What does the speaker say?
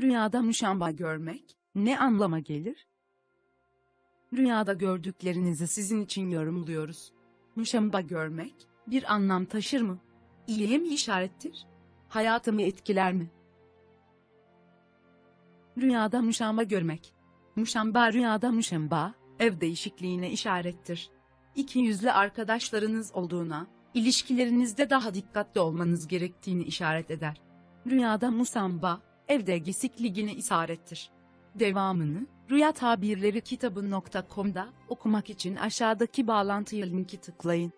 Rüyada müşamba görmek ne anlama gelir? Rüyada gördüklerinizi sizin için yorumluyoruz. Müşamba görmek bir anlam taşır mı? İyiye mi işarettir? Hayatımı etkiler mi? Rüyada müşamba görmek. Müşamba rüyada müşamba, ev değişikliğine işarettir. İki yüzlü arkadaşlarınız olduğuna, ilişkilerinizde daha dikkatli olmanız gerektiğini işaret eder. Rüyada musamba, evde gisikliğine isarettir. Devamını, Rüya Tabirleri kitabı.com'da okumak için aşağıdaki bağlantıya linki tıklayın.